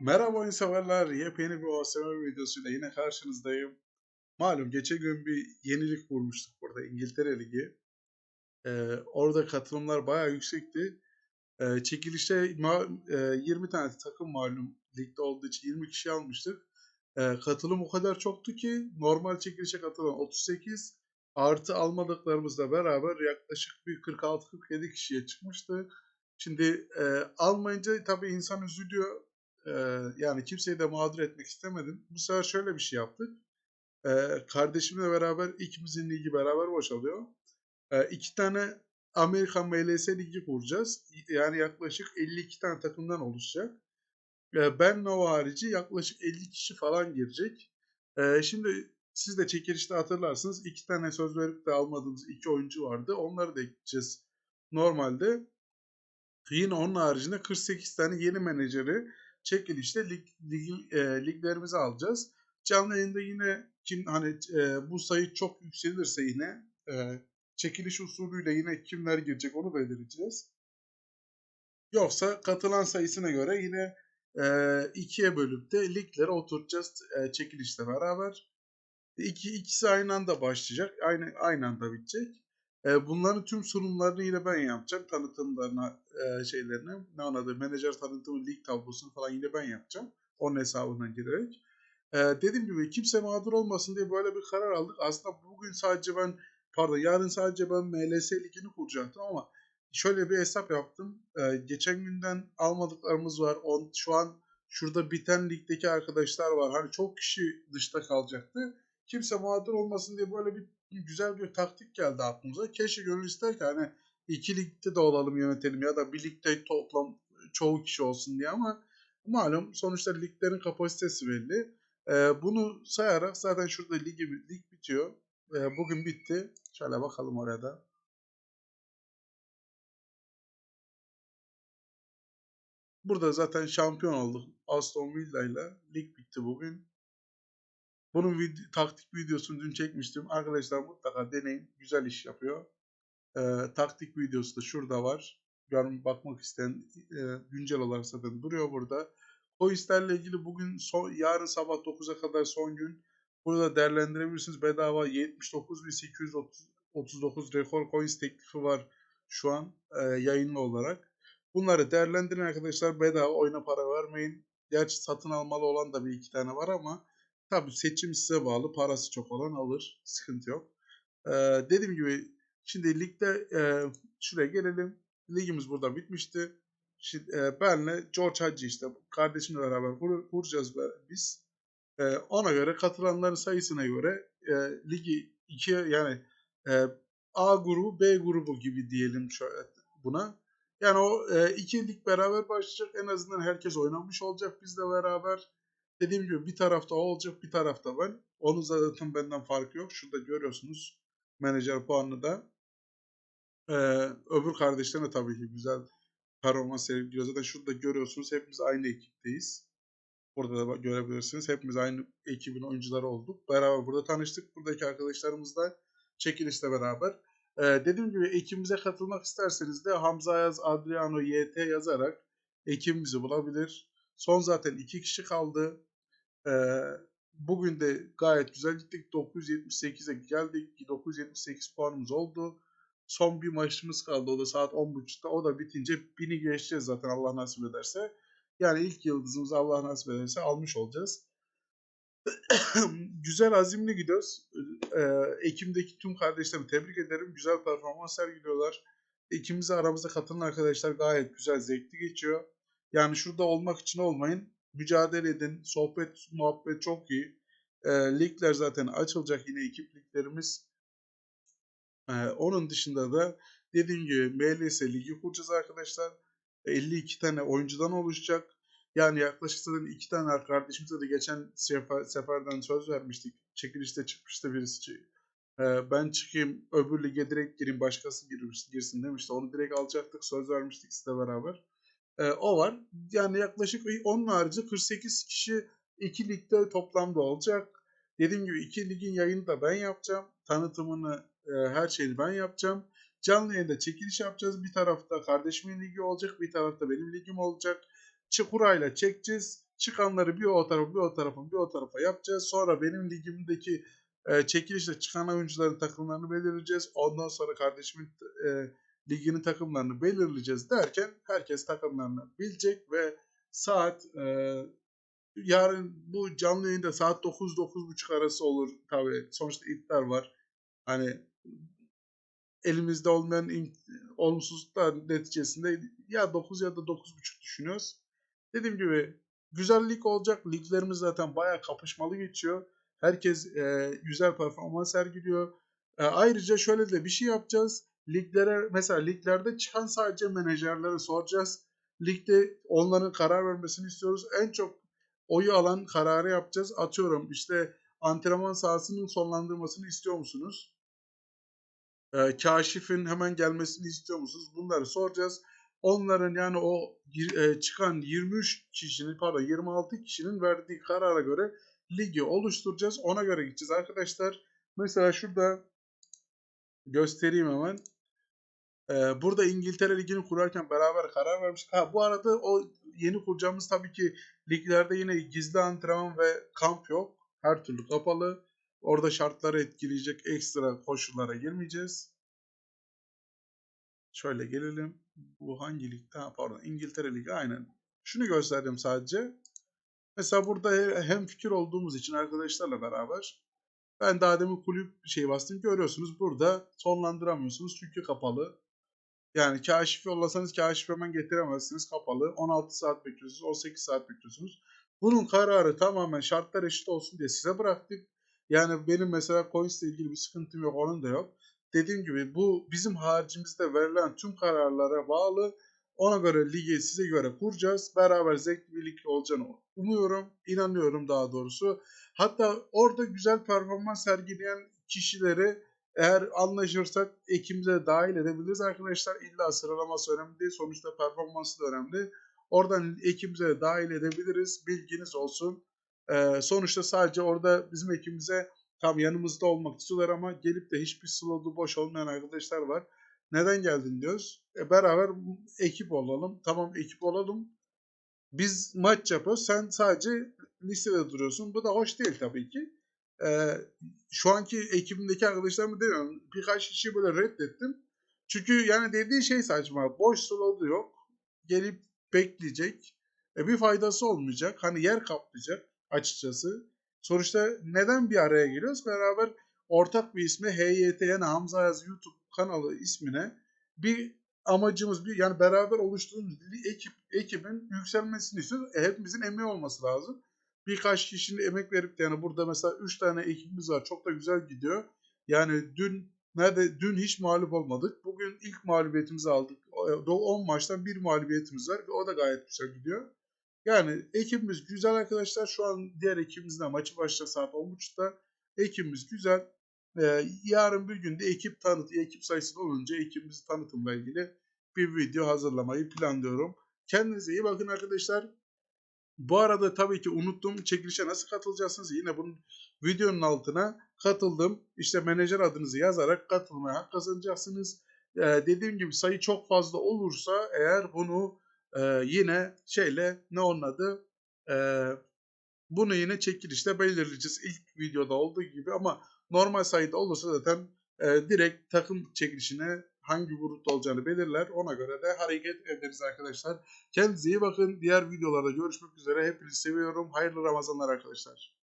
Merhaba oyun severler. Yepyeni bir OSM videosuyla yine karşınızdayım. Malum geçen gün bir yenilik vurmuştuk burada İngiltere Ligi. Ee, orada katılımlar bayağı yüksekti. Ee, çekilişte e, 20 tane takım malum ligde olduğu için 20 kişi almıştık. Ee, katılım o kadar çoktu ki normal çekilişe katılan 38 artı almadıklarımızla beraber yaklaşık bir 46-47 kişiye çıkmıştı. Şimdi e, almayınca tabii insan üzülüyor. E, yani kimseyi de mağdur etmek istemedim. Bu sefer şöyle bir şey yaptık. E, kardeşimle beraber ikimizin ligi beraber boşalıyor. E, iki tane Amerikan MLS ligi kuracağız. Yani yaklaşık 52 tane takımdan oluşacak. E, ben Nova harici yaklaşık 50 kişi falan girecek. Şimdi siz de çekilişte hatırlarsınız. iki tane söz verip de almadığımız iki oyuncu vardı. Onları da ekleyeceğiz. Normalde Yine onun haricinde 48 tane yeni menajeri çekilişte lig, lig, e, liglerimizi alacağız. Canlı yayında yine kim hani e, bu sayı çok yükselirse yine e, çekiliş usulüyle yine kimler girecek onu belirleyeceğiz. Yoksa katılan sayısına göre yine e, ikiye bölüp de liglere oturacağız e, çekilişle beraber. İki, ikisi aynı anda başlayacak. Aynı, aynı anda bitecek. E, bunların tüm sunumlarını yine ben yapacağım. Tanıtımlarına, e, şeylerini, ne anladı, menajer tanıtımı, lig tablosunu falan yine ben yapacağım. Onun hesabından girerek. E, dediğim gibi kimse mağdur olmasın diye böyle bir karar aldık. Aslında bugün sadece ben, pardon yarın sadece ben MLS ligini kuracaktım ama şöyle bir hesap yaptım. E, geçen günden almadıklarımız var. On, şu an şurada biten ligdeki arkadaşlar var. Hani çok kişi dışta kalacaktı. Kimse mağdur olmasın diye böyle bir güzel bir taktik geldi aklımıza. Keşke gönül ister ki hani iki ligde de olalım yönetelim ya da bir ligde toplam çoğu kişi olsun diye ama malum sonuçta liglerin kapasitesi belli. Ee, bunu sayarak zaten şurada ligi, lig bitiyor. Ee, bugün bitti. Şöyle bakalım oraya da. Burada zaten şampiyon olduk. Aston Villa ile lig bitti bugün. Bunun video, taktik videosunu dün çekmiştim. Arkadaşlar mutlaka deneyin. Güzel iş yapıyor. Ee, taktik videosu da şurada var. Görün bakmak isteyen e, güncel olarak zaten duruyor burada. Coins'lerle ilgili bugün son, yarın sabah 9'a kadar son gün. Burada değerlendirebilirsiniz. Bedava 79.839 rekor coins teklifi var şu an e, yayınlı olarak. Bunları değerlendirin arkadaşlar. Bedava oyuna para vermeyin. Gerçi satın almalı olan da bir iki tane var ama Tabii seçim size bağlı. Parası çok olan alır. Sıkıntı yok. Ee, dediğim gibi şimdi ligde e, şuraya gelelim. Ligimiz burada bitmişti. Şimdi, e, benle George Hacı işte kardeşimle beraber kur, kuracağız biz. E, ona göre katılanların sayısına göre e, ligi ikiye yani e, A grubu B grubu gibi diyelim şöyle buna. Yani o e, iki lig beraber başlayacak. En azından herkes oynamış olacak bizle beraber. Dediğim gibi bir tarafta o olacak bir tarafta ben. Onun zaten benden farkı yok. Şurada görüyorsunuz menajer puanını da. Ee, öbür kardeşlerine tabii ki güzel performans sergiliyor. Zaten şurada görüyorsunuz hepimiz aynı ekipteyiz. Burada da görebilirsiniz. Hepimiz aynı ekibin oyuncuları olduk. Beraber burada tanıştık. Buradaki arkadaşlarımızla çekilişle beraber. Ee, dediğim gibi ekibimize katılmak isterseniz de Hamza Ayaz, Adriano, YT yazarak ekibimizi bulabilir. Son zaten iki kişi kaldı. Ee, bugün de gayet güzel gittik. 978'e geldik. 978 puanımız oldu. Son bir maçımız kaldı. O da saat 10.30'da. O da bitince 1000'i geçeceğiz zaten Allah nasip ederse. Yani ilk yıldızımızı Allah nasip ederse almış olacağız. güzel azimli gidiyoruz. Ee, Ekim'deki tüm kardeşlerimi tebrik ederim. Güzel performans sergiliyorlar. İkimiz aramızda katılan arkadaşlar gayet güzel, zevkli geçiyor. Yani şurada olmak için olmayın mücadele edin. Sohbet, muhabbet çok iyi. E, ligler zaten açılacak yine ekip liglerimiz. E, onun dışında da dediğim gibi MLS ligi kuracağız arkadaşlar. 52 tane oyuncudan oluşacak. Yani yaklaşık zaten iki tane kardeşimize de geçen sefer, seferden söz vermiştik. Çekilişte çıkmıştı birisi. Ee, ben çıkayım öbür lige direkt gireyim başkası girsin demişti. Onu direkt alacaktık söz vermiştik sizle beraber. E, o var. Yani yaklaşık onun harici 48 kişi iki ligde toplamda olacak. Dediğim gibi iki ligin yayını da ben yapacağım. Tanıtımını, e, her şeyini ben yapacağım. Canlı yayında çekiliş yapacağız. Bir tarafta kardeşimin ligi olacak, bir tarafta benim ligim olacak. Çukurayla çekeceğiz. Çıkanları bir o tarafa bir o tarafa bir o tarafa yapacağız. Sonra benim ligimdeki e, çekilişle çıkan oyuncuların takımlarını belirleyeceğiz. Ondan sonra kardeşimin e, liginin takımlarını belirleyeceğiz derken herkes takımlarını bilecek ve saat e, yarın bu canlı yayında saat 9-9.30 arası olur. Tabii sonuçta iptal var. Hani elimizde olmayan olumsuzluklar neticesinde ya 9 ya da 9.30 düşünüyoruz. Dediğim gibi güzel lig olacak. Liglerimiz zaten bayağı kapışmalı geçiyor. Herkes e, güzel performans sergiliyor. E, ayrıca şöyle de bir şey yapacağız. Liglere mesela liglerde çıkan sadece menajerlere soracağız. Ligde onların karar vermesini istiyoruz. En çok oyu alan kararı yapacağız. Atıyorum işte antrenman sahasının sonlandırmasını istiyor musunuz? E, kaşifin hemen gelmesini istiyor musunuz? Bunları soracağız. Onların yani o e, çıkan 23 kişinin pardon 26 kişinin verdiği karara göre ligi oluşturacağız. Ona göre gideceğiz arkadaşlar. Mesela şurada göstereyim hemen. Ee, burada İngiltere Ligi'ni kurarken beraber karar vermiştik. Ha, bu arada o yeni kuracağımız tabii ki liglerde yine gizli antrenman ve kamp yok. Her türlü kapalı. Orada şartları etkileyecek ekstra koşullara girmeyeceğiz. Şöyle gelelim. Bu hangi ligde? Ha, pardon İngiltere Ligi aynen. Şunu gösterdim sadece. Mesela burada he- hem fikir olduğumuz için arkadaşlarla beraber ben daha demin kulüp şey bastım görüyorsunuz burada sonlandıramıyorsunuz çünkü kapalı. Yani kaşif yollasanız kaşif hemen getiremezsiniz kapalı. 16 saat bekliyorsunuz 18 saat bekliyorsunuz. Bunun kararı tamamen şartlar eşit olsun diye size bıraktık. Yani benim mesela coins ilgili bir sıkıntım yok onun da yok. Dediğim gibi bu bizim haricimizde verilen tüm kararlara bağlı. Ona göre ligi size göre kuracağız. Beraber zevkli bir lig olacağını umuyorum. inanıyorum daha doğrusu. Hatta orada güzel performans sergileyen kişileri eğer anlaşırsak ekimize dahil edebiliriz arkadaşlar. İlla sıralaması önemli değil. Sonuçta performansı da önemli. Oradan ekimize dahil edebiliriz. Bilginiz olsun. Ee, sonuçta sadece orada bizim ekibimize tam yanımızda olmak istiyorlar ama gelip de hiçbir slotu boş olmayan arkadaşlar var. Neden geldin diyoruz. E, beraber ekip olalım. Tamam ekip olalım. Biz maç yapıyoruz. Sen sadece listede duruyorsun. Bu da hoş değil tabii ki. Ee, şu anki ekibimdeki arkadaşlarımı demiyorum. Birkaç kişi böyle reddettim. Çünkü yani dediği şey saçma. Boş slotu yok. Gelip bekleyecek. E, bir faydası olmayacak. Hani yer kaplayacak açıkçası. Sonuçta neden bir araya geliyoruz? Beraber ortak bir ismi HYT Hamza Yaz YouTube kanalı ismine bir amacımız bir yani beraber oluşturduğumuz ekip ekibin yükselmesini istiyoruz. E, hepimizin emeği olması lazım. Birkaç kişinin emek verip de yani burada mesela 3 tane ekibimiz var. Çok da güzel gidiyor. Yani dün nerede dün hiç mağlup olmadık. Bugün ilk mağlubiyetimizi aldık. 10 maçtan bir mağlubiyetimiz var ve o da gayet güzel gidiyor. Yani ekibimiz güzel arkadaşlar. Şu an diğer ekibimizle maçı başlayacak saat 10.30'da. Ekibimiz güzel. Ee, yarın bir günde ekip tanıtı, ekip sayısı olunca ekibimizi tanıtımla ilgili bir video hazırlamayı planlıyorum. Kendinize iyi bakın arkadaşlar. Bu arada tabii ki unuttum çekilişe nasıl katılacaksınız? Yine bunun videonun altına katıldım. İşte menajer adınızı yazarak katılmaya hak kazanacaksınız. Ee, dediğim gibi sayı çok fazla olursa eğer bunu e, yine şeyle ne onun adı e, bunu yine çekilişte belirleyeceğiz. İlk videoda olduğu gibi ama normal sayıda olursa zaten e, direkt takım çekilişine hangi grupta olacağını belirler. Ona göre de hareket ederiz arkadaşlar. Kendinize iyi bakın. Diğer videolarda görüşmek üzere. Hepinizi seviyorum. Hayırlı Ramazanlar arkadaşlar.